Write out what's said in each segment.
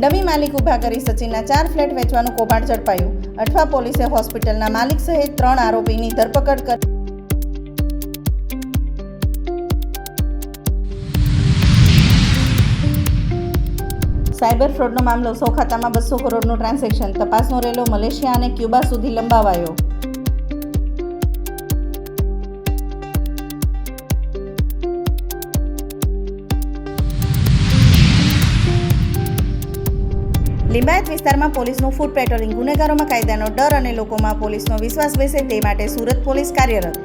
Dummy માલિક ઊભા કરી સચિનના ચાર ફ્લેટ વેચવાનું કૌભાંડ ઝડપાયું. અઠવા પોલીસે હોસ્પિટલના માલિક સહિત ત્રણ આરોપીની ધરપકડ કરી. સાયબર ફ્રોડનો મામલો સો ખાતામાં બસો કરોડનું ટ્રાન્ઝેક્શન. તપાસનો રેલો મલેશિયા અને ક્યુબા સુધી લંબાવાયો. લિંબાયત વિસ્તારમાં પોલીસનું ફૂડ પેટ્રોલિંગ, ગુનેગારોમાં કાયદાનો ડર અને લોકોમાં પોલીસનો વિશ્વાસ બેસે તે માટે સુરત પોલીસ કાર્યરત.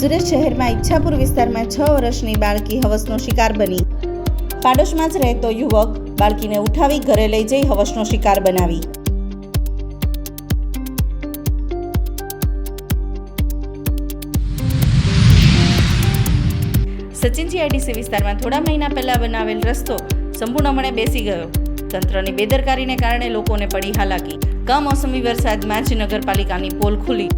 સુરત શહેરમાં ઈચ્છાપુર વિસ્તારમાં છ વર્ષની બાળકી હવસનો શિકાર બની. પાડોશમાં જ રહેતો યુવક બાળકીને ઉઠાવી ઘરે લઈ જઈ હવસનો શિકાર બનાવી. સચિનજી આઈડીસી વિસ્તારમાં થોડા મહિના પહેલા બનાવેલ રસ્તો સંપૂર્ણપણે બેસી ગયો. તંત્રની બેદરકારીને કારણે લોકોને પડી હાલાકી. કમોસમી વરસાદમાં જ નગરપાલિકાની પોલ ખુલી.